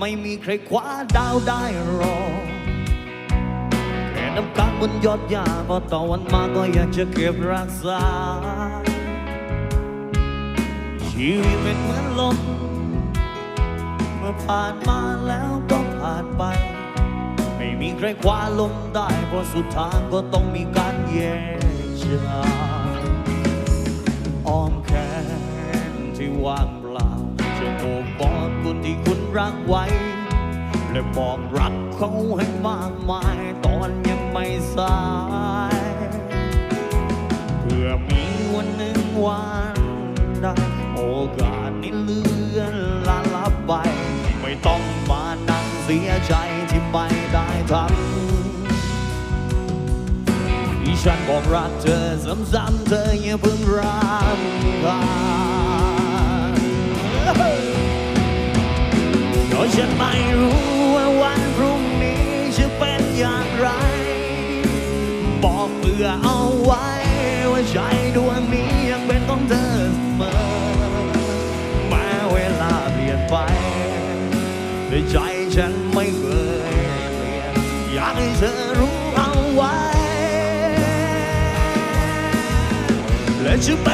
ไม่มีใครคว้าดาวได้หรอกแค่น้ำค้างบนยอดหญ้าพอต่อวันมาก็อยากจะเก็บรักษา ชีวิตเป็นเหมือนลมเมื่อผ่านมาแล้วก็ผ่านไป ไม่มีใครคว้าลมได้เพราะสุดทางก็ต้องมีการแยกจากอ้อมแขนที่ว่าง คนที่คุณรักไว้ และบอกรักเขาให้มากมาย ตอนยังไม่สาย เพื่อมีวันหนึ่งวันใดโอกาสนี้เลื่อนลาลับไป ไม่ต้องมานั่งเสียใจที่ไม่ได้ทำที่ฉันบอกรักเธอซ้ำๆเธออย่าเพิ่งรำคาญเพราะ ฉันไม่รู้ว่าวันพรุ่งนี้จะเป็นอย่างไร บอกเพื่อเอาไว้ ว่าใจดวงนี้ยังเป็นของเธอเสมอแม้เวลาเปลี่ยนไปแต่ใจฉันไม่เคยเปลี่ยนอยากให้เธอรู้เอาไว้และจะเป็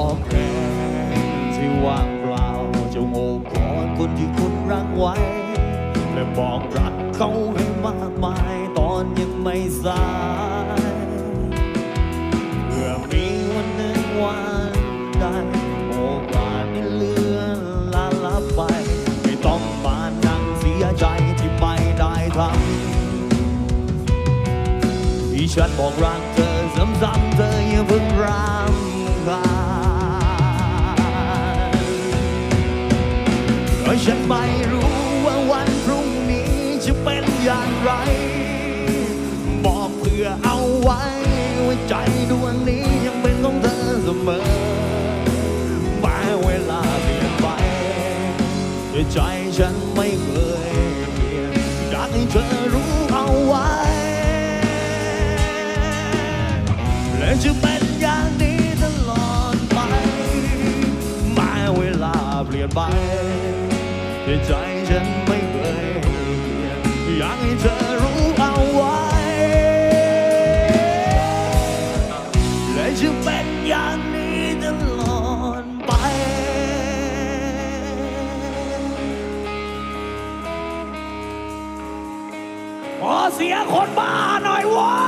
ออกแรงที่ว่างเปล่าจะโอบกอดคนที่คุณรักไว้ และบอกรักเขาให้มากมายตอนยังไม่สายเพื่อมีวันหนึ่งวันใดโอกาสนี้เลื่อนลาลับไป ไม่ต้องมานั่งเสียใจที่ไม่ได้ทำที่ฉันบอกรักเธอซ้ำๆเธออย่าเพิ่งรำคาญ ราะฉันไม่รู้ว่าวันพรุ่งนี้จะเป็นอย่างไร บอกเพื่อเอาไว้ว่าใจดวงนี้ยังเป็นของเธอเสมอแม้เวลาเปลี่ยนไปแต่ใจฉันไม่เคยเปลี่ยนอยากให้เธอรู้เอาไว้ และจะเป็นอย่างนี้ตลอดไปแม้เวลาเปลี่ยนไป แต่ใจฉันไม่เคยอยากให้เธอรู้เอาไว้และจะเป็นอย่างนี้ตลอดไปขอเสียงคนบ้าหน่อยว้